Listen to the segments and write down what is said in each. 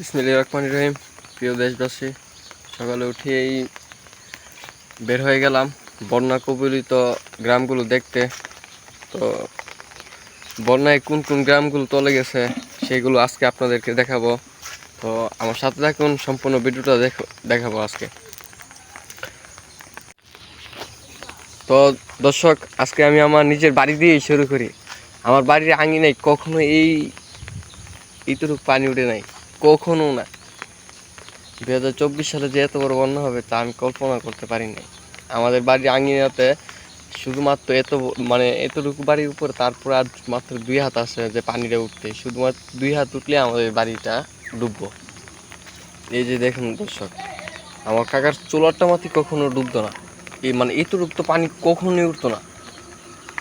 রহমানির রহিম। প্রিয় দেশবাসী, সকালে উঠেই বের হয়ে গেলাম বন্যা কবলিত গ্রামগুলো দেখতে। তো বন্যায় কোন কোন গ্রামগুলো তলে গেছে সেগুলো আজকে আপনাদেরকে দেখাবো। তো আমার সাথে থাকুন, সম্পূর্ণ ভিডিওটা দেখো, দেখাবো আজকে। তো দর্শক, আজকে আমি আমার নিজের বাড়ি দিয়েই শুরু করি। আমার বাড়ির আঙিনায় কখনো এই এইটুকু পানি উঠে নাই। কখনো না। দু হাজার চব্বিশ সালে যে এত বড় বন্যা হবে তা আমি কল্পনা করতে পারি নাই। আমাদের বাড়ির আঙিনাতে শুধুমাত্র এত মানে এতটুকু বাড়ির উপর, তারপর আর মাত্র দুই হাত আছে যে পানিটা উঠতে। শুধুমাত্র দুই হাত উঠলে আমাদের বাড়িটা ডুববো। এই যে দেখুন দর্শক, আমার কাকার চোলারটা মাটি কখনো ডুবতো না। এই মানে এতটুকু তো পানি কখনোই উঠতো না।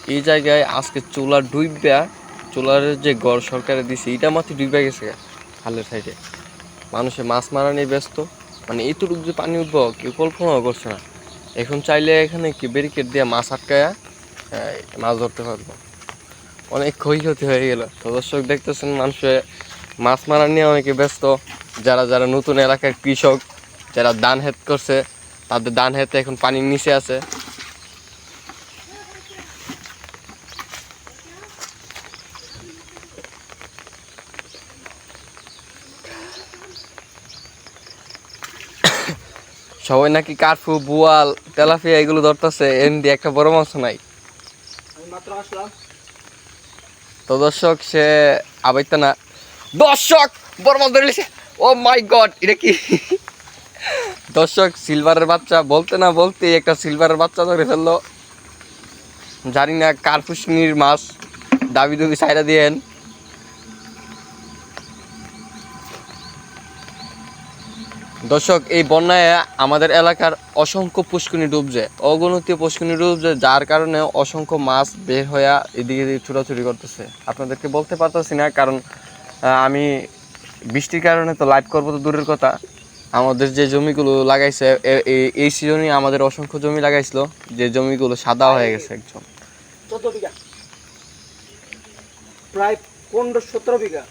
এই জায়গায় আজকে চোলা ডুববা চোলার যে গড় সরকারে দিছে এটা মাত্র ডুবে গেছে খালের সাইডে মানুষে মাছ মারা নিয়ে ব্যস্ত। মানে এতটুকু যে পানি উঠবো কেউ কল্পনাও করছে না। এখন চাইলে এখানে কি ব্যারিকেড দিয়ে মাছ আটকায়া মাছ ধরতে পারব। অনেক ক্ষয়ক্ষতি হয়ে গেল। তো দর্শক দেখতেছেন, মানুষে মাছ মারা নিয়ে অনেকে ব্যস্ত। যারা যারা নতুন এলাকার কৃষক, যারা ধান হেত করছে, তাদের ধান হেতে এখন পানির নিচে আছে। সবাই নাকি কার্ফু বুয়াল তেলাপিয়া এগুলো ধরতেছে এমনি একটা বড় মাছ নাই। তো দর্শক সে আবাইতে না। দর্শক বড় মাছ ধরে ও মাই গড এটা কি? দর্শক সিলভারের বাচ্চা বলতে না বলতে একটা সিলভারের বাচ্চা ধরে ফেলল। জানি না কার্পুসনির মাছ দাবি দুবি সাইডা দিয়েন। দর্শক এই বন্যায় আমাদের এলাকার অসংখ্য পুষ্কুনি ডুবছে। অগণতীয় পুষ্কুনি ডুবছে যার কারণে অসংখ্য মাছ বের হয়ে এদিকে এদিকে ছুটাছুটি করতেছে। আপনাদেরকে বলতে পারতেছি না কারণ আমি বৃষ্টির কারণে তো লাইভ করব তো দূরের কথা। আমাদের যে জমিগুলো লাগাইছে এই সিজনে আমাদের অসংখ্য জমি লাগাইছিল যে জমিগুলো সাদা হয়ে গেছে একদম। প্রায় পনেরো সতেরো বিঘা।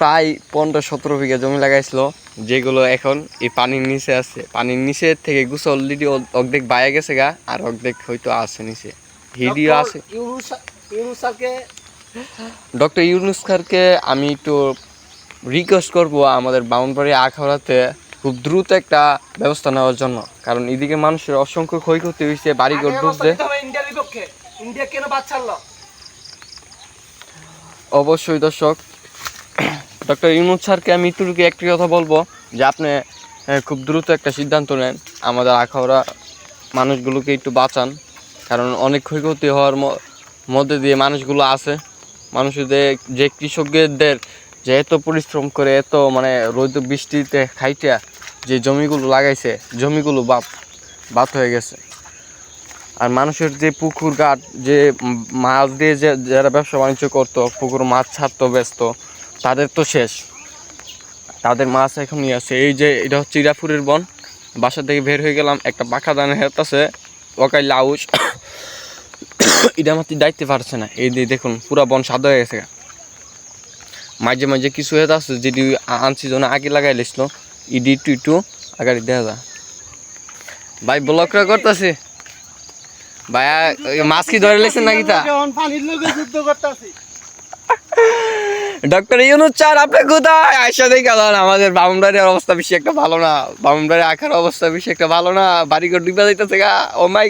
প্রায় পনেরো সতেরো বিঘা জমি লাগাইছিল। যেগুলো এখন এই পানির নিচে আছে। পানির নিচে থেকে গুছ অলরেডি অর্ধেক বায়ে গেছে গা আর অর্ধেক হয়তো আছে নিচে। হিডিও আছে। ডক্টর ইউনুস খানকে আমি একটু রিকোয়েস্ট করব আমাদের বাউনবাড়ি আখাউড়াতে খুব দ্রুত একটা ব্যবস্থা নেওয়ার জন্য। কারণ এদিকে মানুষের অসংখ্য ক্ষয়ক্ষতি হয়েছে বাড়িঘর ডুবছে অবশ্যই দর্শক ডক্টর ইউনুস স্যারকে আমি একটুটুকু একটি কথা বলব যে আপনি খুব দ্রুত একটা সিদ্ধান্ত নেন আমাদের আখাউড়া মানুষগুলোকে একটু বাঁচান। কারণ অনেক ক্ষয়ক্ষতি হওয়ার মধ্যে দিয়ে মানুষগুলো আছে। মানুষদের, যে কৃষকদের যে এত পরিশ্রম করে, এত মানে রোদ বৃষ্টিতে খাইটা যে জমিগুলো লাগাইছে, জমিগুলো বাপ বাত হয়ে গেছে। আর মানুষের যে পুকুর ঘাট, যে মাছ দিয়ে যে, যারা ব্যবসা বাণিজ্য করতো, পুকুর মাছ ছাড়তো ব্যস্ত তাদের তো শেষ। তাদের মাছ এখনই আছে এই যে এটা হচ্ছে ইরাপুরের বন। বাসা থেকে বের হয়ে গেলাম। একটা পাখা দানে হেত আছে ওকাই লাউস এটা আমার দায়িত্বে পারছে না। এই যে দেখুন পুরা বন সাদা হয়ে গেছে। মাঝে মাঝে কিছু হেত আছে যেটি আনছি জন্য আগে লাগাই লিসলো। ইডি টু একটু আগাড়ি দেখা যায়। ভাই ব্লকরা করতেছে। ভাইয়া মাছ কি ধরে লেছেন নাকি তা? পানির লোকে যুদ্ধ করতেছি। ডক্টর ইউনুস চার, আপনি কোথায়? আয়সা দেখে গেলেন আমাদের বামুনবাড়ির অবস্থা বেশি একটা ভালো না। বামুনবাড়ির আখার অবস্থা বেশি একটা ভালো না। বাড়িঘর ডুবে যাইতেছে গা। ও মাই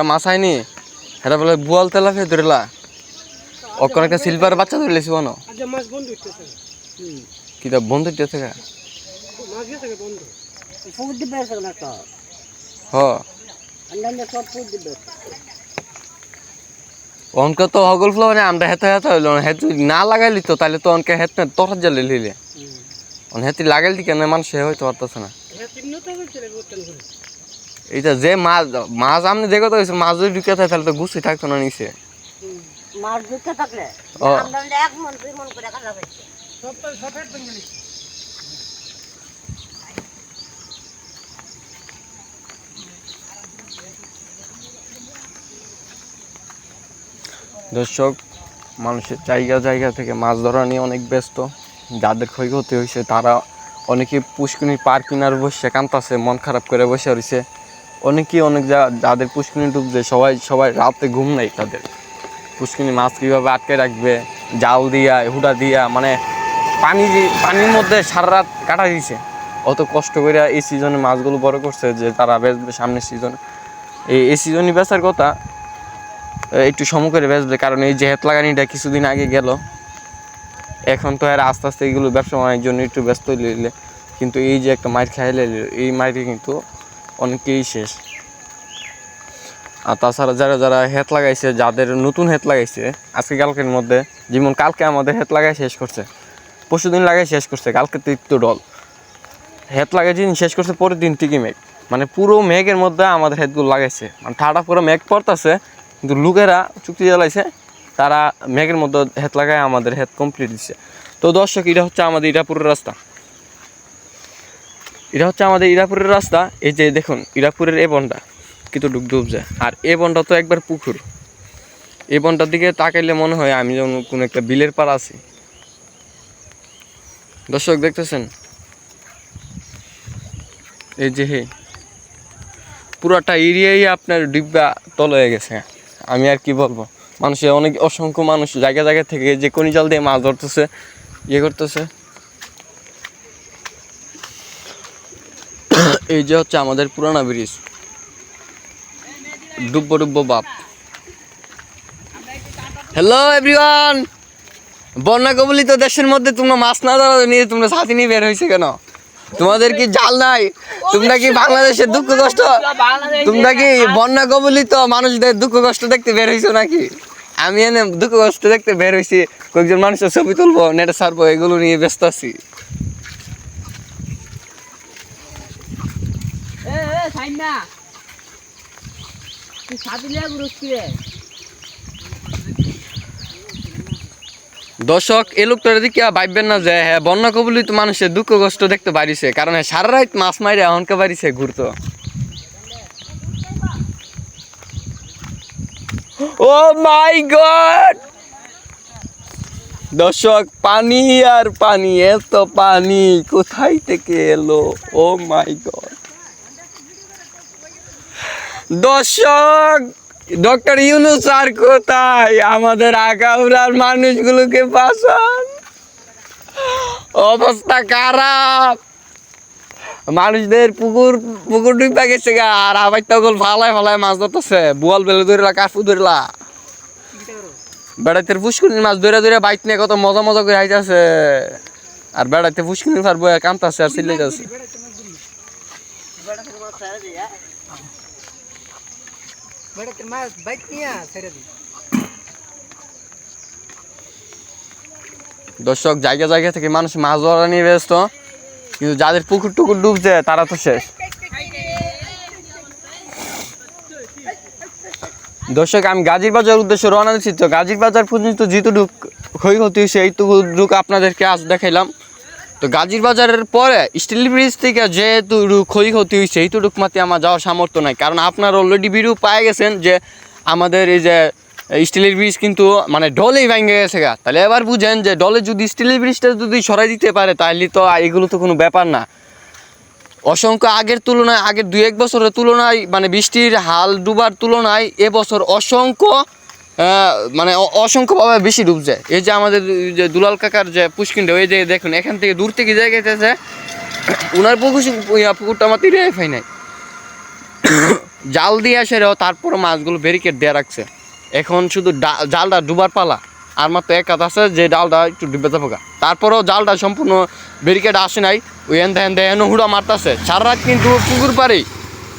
কা মাছ আইনি এটা বলে বুয়াল তেলা ফেয়ে ধরলা। ওখানে একটা সিলভার বাচ্চা ধরে লেছি বনো। হুম কি তা বন্ধু দিতে দিবে অনকে তো হগল ফ্লো মানে আমরা হেতে হেতে হইল না হেতু না লাগাইলি তো তাহলে তো অনকে হেত না তোর জালে লিলে অন হেতি লাগাইলি কেন মানুষ হয়তো পারতেছে না। তো এইটা যে মাছ মাছ আপনি যে কথা হয়েছে মাছ যদি ঢুকে থাকে তাহলে তো গুছিয়ে থাকতো না নিচে। মাছ থাকলে? এক মন দুই মন করে কাটা দর্শক মানুষের জায়গা জায়গা থেকে মাছ ধরা নিয়ে অনেক ব্যস্ত। যাদের ক্ষয়ক্ষতি হয়েছে তারা অনেকে পুষ্কুনির পার কিনার বসে কান্তাছে মন খারাপ করে বসে রয়েছে। অনেকেই অনেক যা- যাদের পুষ্কুনি ডুবছে, সবাই সবাই রাতে ঘুম নেই তাদের। পুষ্কিনি মাছ কীভাবে আটকে রাখবে, জাল দিয়া, হুডা দিয়া মানে পানি পানির মধ্যে সারা রাত কাটা দিয়েছে অত কষ্ট করে এই সিজনে মাছগুলো বড় করছে যে তারা বেচবে সামনের সিজনে এই এই সিজনই বেচার কথা একটু সম করে বেচবে, কারণ এই যে হেত লাগানিটা কিছুদিন আগে গেল। এখন তো আর আস্তে আস্তে এগুলো ব্যবসা বাণিজ্যের জন্য একটু ব্যস্ত হইলে। কিন্তু এই যে একটা মাইর খাইলে এই মাইরে কিন্তু অনেকেই শেষ। আর তাছাড়া যারা যারা হেত লাগাইছে, যাদের নতুন হেত লাগাইছে, আজকে কালকের মধ্যে, যেমন কালকে আমাদের হেত লাগাই শেষ করছে পরশুদিন লাগাই শেষ করছে, কালকে একটু ডল হেত লাগাই যেদিন শেষ করছে, পরের দিন ঠিকই মেঘ। মানে পুরো মেঘের মধ্যে আমাদের হেতগুলো লাগাইছে। মানে ঠাডা পুরো মেঘ পড়তেছে, কিন্তু লোকেরা চুক্তি জ্বালাইছে, তারা মেঘের মধ্যে হেত লাগায় আমাদের হেত কমপ্লিট দিচ্ছে তো দর্শক, এটা হচ্ছে আমাদের ইরাপুরের রাস্তা। এটা হচ্ছে আমাদের ইরাপুরের রাস্তা, এই যে দেখুন, ইরাপুরের এ বনটা, কিন্তু ডুব ডুব যায়। আর এ বনটা তো একবার পুকুর। এই বনটার দিকে তাকাইলে মনে হয় আমি যেমন কোনো একটা বিলের পাড় আছি। দর্শক, দেখতেছেন? এই যে হে, পুরাটা এরিয়াই আপনার ডিব্বা তল হয়ে গেছে। আমি আর কি বলব? মানুষের অনেক অসংখ্য মানুষ জায়গা জায়গা থেকে যে কোনি জাল দিয়ে মাছ ধরতেছে ইয়ে করতেছে। এই যে হচ্ছে আমাদের পুরানা ব্রিজ। ডুব্বো ডুব্বো বাপ। হ্যালো এভরিওয়ান বন্যা কবলিত দেশের মধ্যে তোমরা মাছ না ধরা নিয়ে তোমরা সাথে নিয়ে বের হয়েছে কেন? তোমাদের কি জাল নাই? তোমরা কি বাংলাদেশের দুঃখ কষ্ট তোমরা কি বন্যা কবলিত মানুষদের দুঃখ কষ্ট দেখতে বের হয়েছো নাকি? আমি এনে দুঃখ কষ্ট দেখতে বের হয়েছি। কয়েকজন মানুষের ছবি তুলবো, নেটে সারবো এগুলো নিয়ে ব্যস্ত আছি। এ এ সাইনা তুই লিয়া গুরুস কি দর্শক এই লোকটার দিকে ভাববেন না যে হ্যাঁ বন্যা কবলিত মানুষের দুঃখ কষ্ট দেখতে পারিছে কারণ হ্যাঁ সারা রাত মাছ মাইরে এমনকে পারিছে ঘুরতো। Oh my god! দর্শক পানি আর পানি এত পানি কোথায় থেকে এলো? Oh my god. দর্শক, ডক্টর ইউনুস আর কোথায়? আমাদের আগামরার মানুষগুলোকে বাঁচান। অবস্থা খারাপ। মানুষদের পুকুর পুকুর ডুবা গেছে গা, আর আবার তখন ফালায় ফালায় মাছ ধরতেছে। বোয়াল বেলে ধরলা কাফু ধরলা বেড়াইতে পুষ্কুনির মাছ ধরে ধরে বাইক নিয়ে কত মজা মজা করে আইতাছে। আর বেড়াইতে পুষ্কুনির ফার বয়ে কামতাছে আর চিল্লাইতাছে। বেড়াতে দর্শক, জায়গা জায়গা থেকে মানুষ মাছ ধরা নিয়ে ব্যস্ত। কিন্তু যাদের পুকুর টুকুর ডুবছে, তারা তো শেষ। দর্শক, আমি গাজীর বাজার উদ্দেশ্যে রওনা দিচ্ছি। তো গাজীর বাজার পর্যন্ত যেটুক ক্ষয়ক্ষতি ডুক আপনাদেরকে আজ দেখাইলাম। তো গাজীর বাজারের পরে স্টিল ব্রিজ থেকে যেহেতু ক্ষয়ক্ষতি হয়েছে এইটুক মাতে আমার যাওয়ার সামর্থ্য নাই। কারণ আপনারা অলরেডি ভিডিও পাই গেছেন যে আমাদের এই যে স্টিলের ব্রিজ কিন্তু মানে ডলেই ভেঙে গেছে গা। তাহলে এবার বুঝেন যে ডলে যদি স্টিলের ব্রিজটা যদি সরাই দিতে পারে, তাহলে তো এগুলো তো কোনো ব্যাপার না। অসংখ্য আগের তুলনায়, আগের দু এক বছরের তুলনায় মানে বৃষ্টির হাল ডুবার তুলনায় এবছর অসংখ্য মানে অসংখ্যভাবে বেশি ডুব যায়। এই যে আমাদের যে দুলাল কাকার যে পুষ্কিনটা, ওই যে দেখুন, এখান থেকে দূর থেকে জায়গা গেছে উনার পুকুর পুকুরটা আমার তীরে ফাই নাই। জাল দিয়ে আসে তারপরে মাছগুলো ব্যারিকেড দিয়ে রাখছে। এখন শুধু জালটা ডুবার পালা, আর মাত্র এক হাত আছে যে ডালটা একটু ডুবে গা। তারপরেও জালটা সম্পূর্ণ ব্যারিকেড আসে নাই। ওই এন দেন দেন হুড়া মারতাছে। সারা রাত কিন্তু পুকুর পাড়েই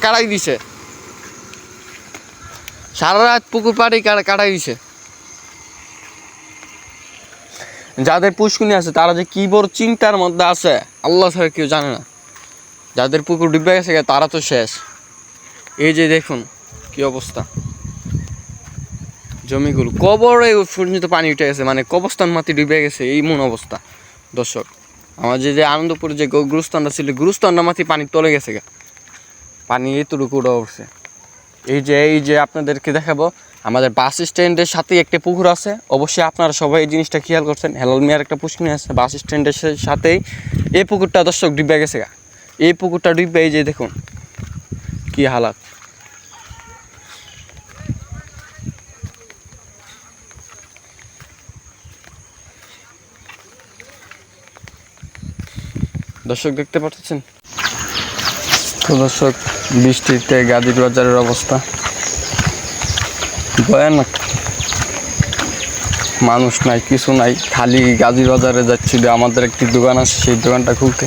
কাটাই দিছে। সারা রাত পুকুর কাটা- কাটাই দিছে যাদের পুষ্কুনি আছে, তারা যে কি বড় চিন্তার মধ্যে আছে, আল্লাহ ছাড়া কেউ জানে না। যাদের পুকুর ডুবে গেছে, তারা তো শেষ। এই যে দেখুন, কি অবস্থা। জমিগুলো, কবরে পর্যন্ত পানি উঠে গেছে মানে কবস্থান মাটি ডুবে গেছে, এই মন অবস্থা। দর্শক, আমার যে যে আনন্দপুর যে গুরুস্থানটা ছিল, গুরুস্থানটা মাটি পানি তলে গেছে গা। পানি এতটুকু উঠে এই যে এই যে আপনাদেরকে দেখাবো, আমাদের বাস স্ট্যান্ডের সাথেই একটা পুকুর আছে। অবশ্যই আপনারা সবাই এই জিনিসটা খেয়াল করছেন। হেলাল মিয়ার একটা পুষ্কিনি আছে, বাস স্ট্যান্ডের সাথেই এই পুকুরটা দর্শক ডুবে গেছে এই পুকুরটা ডুববে এই যে দেখুন, কি হালাত। দর্শক, দেখতে পাচ্ছেন? তো দর্শক বৃষ্টিতে গাজীর বাজারের অবস্থা। ভয়ানক। মানুষ নাই, কিছু নাই, খালি গাজীর বাজারে যাচ্ছিল আমাদের একটি দোকান আছে, সেই দোকানটা খুলতে।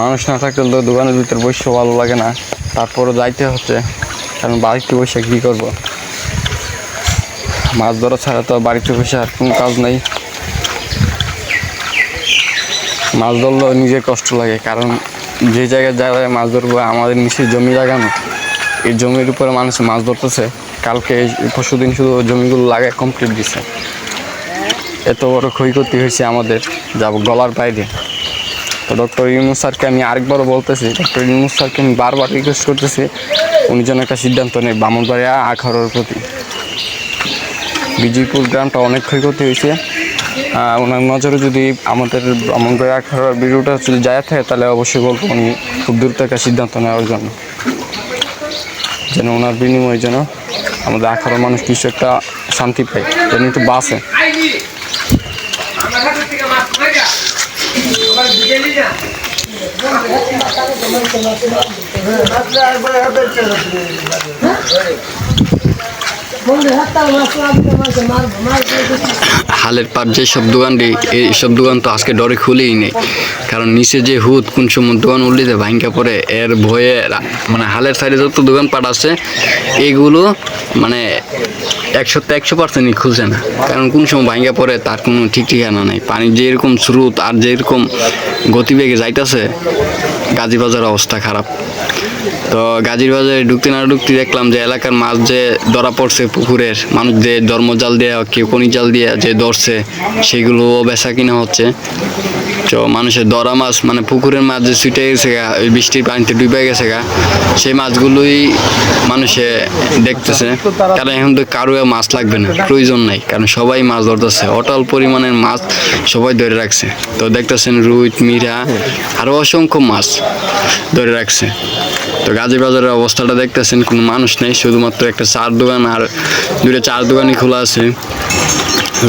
মানুষ না থাকলে তো দোকানের ভিতরে বসে ভালো লাগে না। তারপরে যাইতে হচ্ছে, কারণ বাড়িতে বসে কী করব? মাছ ধরা ছাড়া তো বাড়িতে বসে আর কোনো কাজ নাই। মাছ ধরলেও নিজের কষ্ট লাগে, কারণ যে জায়গায় জায়গায় মাছ ধরবো, আমাদের নিচে জমি লাগানো, এই জমির উপরে মানুষ মাছ ধরতেছে। কালকে পরশু দিন শুধু জমিগুলো লাগায় কমপ্লিট দিছে। এত বড় ক্ষয়ক্ষতি হয়েছে আমাদের, যাব গলার বাইরে। তো ডক্টর ইউনুস স্যারকে আমি আরেকবারও বলতেছি, ডক্টর ইউনুস স্যারকে আমি বারবার রিকোয়েস্ট করতেছি, উনি যেন একটা সিদ্ধান্ত নেই বামনবাড়িয়া আখাড়ার প্রতি। বিজয়পুর গ্রামটা অনেক ক্ষয়ক্ষতি হয়েছে। ওনার নজরে যদি আমাদের ব্রাহ্মণবাড়িয়া আখাড়ার ভিডিওটা যদি যায় থাকে, তাহলে অবশ্যই বলব উনি খুব দ্রুত একটা সিদ্ধান্ত নেওয়ার জন্য। যেন ওনার বিনিময়ে যেন আমাদের আখাড়ার মানুষ কিছু একটা শান্তি পায়, যেন একটু বাসে হালের পার যেসব দোকানটি এইসব দোকান তো আজকে ডরে খুলেই নেই। কারণ নিচে যে হুদ কোন সময় দোকান উল্লিতে ভাঙ্গা পড়ে, এর ভয়ে মানে হালের সাইডে যত দোকানপাট আছে, এগুলো মানে একশো তো একশো পার্সেন্টই খুলছে না। কারণ কোন সময় ভাঙ্গা পড়ে, তার কোনো ঠিক ঠিকানা নেই। পানির যেরকম স্রোত আর যেরকম গতিবেগে যাইতেছে, গাজীবাজার অবস্থা খারাপ। তো গাজীর বাজারে ঢুকতে না ঢুকতে দেখলাম যে এলাকার মাছ যে ধরা পড়ছে পুকুরের, মানুষ যে ধর্মজাল দিয়ে কেউ কোনি জাল দিয়ে যে ধরছে সেগুলো বেচা কিনা হচ্ছে। তো মানুষের ধরা মাছ মানে পুকুরের মাছ যে ছুটে গেছে গা, ওই বৃষ্টির পানিতে ডুবে গেছে গা, সেই মাছগুলোই মানুষে দেখতেছে। কারণ এখন তো কারও মাছ লাগবে না, প্রয়োজন নাই, কারণ সবাই মাছ ধরতেছে। অটল পরিমাণের মাছ সবাই ধরে রাখছে। তো দেখতেছেন রুই মিরা আরও অসংখ্য মাছ ধরে রাখছে। তো গাজী বাজারের অবস্থাটা দেখতেছেন, কোনো মানুষ নেই, শুধুমাত্র একটা চার দোকান আর দুইটা চার দোকানই খোলা আছে।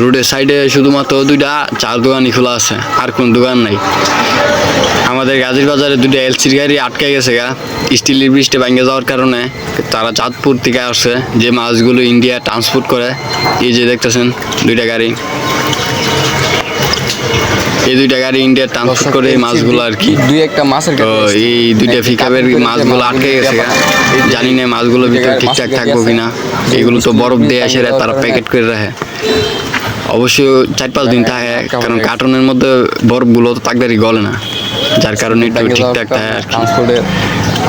রোডের সাইডে শুধুমাত্র দুইটা চার দোকানই খোলা আছে, আর কোনো দোকান নাই। আমাদের গাজীর বাজারে দুইটা এলসির গাড়ি আটকে গেছে গা, স্টিলের ব্রিজটা ভেঙে যাওয়ার কারণে তারা চাঁদপুর থেকে আসছে, যে মাছগুলো ইন্ডিয়া ট্রান্সপোর্ট করে। এই যে দেখতেছেন, দুইটা গাড়ি। এই দুইটা গাড়ি ইন্ডিয়া ট্রান্সপোর্ট করে এই মাছগুলো আর কি। দুই একটা মাছের তো এই দুইটা ফিকাবের মাছগুলো আটকে গেছে জানি না মাছগুলো ভিতরে ঠিকঠাক থাকব কিনা। এগুলো তো বরফ দিয়ে আসে তারা প্যাকেট করে রাখে। অবশ্যই চার পাঁচ দিন থাকে কারণ কার্টনের মধ্যে বরফগুলো তো তাকদারি গলে না। যার কারণে একটু ঠিকঠাক থাকে আর কি।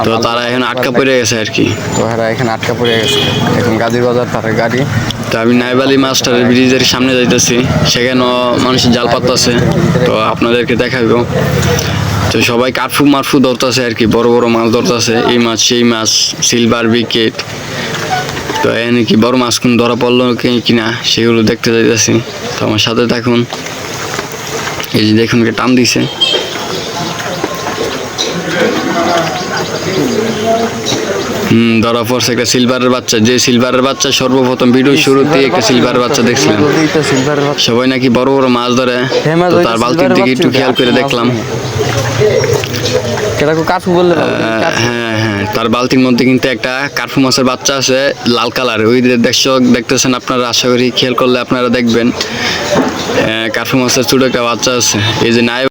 তো তারা এখন আটকা পড়ে গেছে আর কি। তো এরা এখানে আটকা পড়ে গেছে। এখন গাজীর বাজার তার গাড়ি। তো আমি নাইবালি মাস্টার ব্রিজের সামনে যাইতেছি। সেখানেও মানুষের জাল পাততেছে। তো আপনাদেরকে দেখাবো তো সবাই কাঠফু মারফু ধরতেছে আর কি। বড় বড় মাছ ধরতেছে। এই মাছ সেই মাছ সিলভার বিকেট তো এখানে কি বড় মাছ কোন ধরা পড়ল কি- কিনা সেগুলো দেখতে যাইতেছি। তো আমার সাথে থাকুন। এই যে দেখুন কে টান দিছে। হুম ধরা পড়ছে একটা সিলভারের বাচ্চা। যে সিলভারের বাচ্চা সর্বপ্রথম ভিডিও শুরুতে একটা সিলভারের বাচ্চা দেখছিলাম। সবাই নাকি বড় বড় মাছ ধরে। হ্যাঁ, তার বালতির দিকে একটু খেয়াল করে দেখলাম। হ্যাঁ হ্যাঁ তার বালতির মধ্যে কিন্তু একটা মাছের বাচ্চা আছে লাল কালার ওই দর্শক দেখতেছেন আপনারা আশা করি খেয়াল করলে আপনারা দেখবেন। কাঠফু মাছের ছোট একটা বাচ্চা আছে। এই যে নাই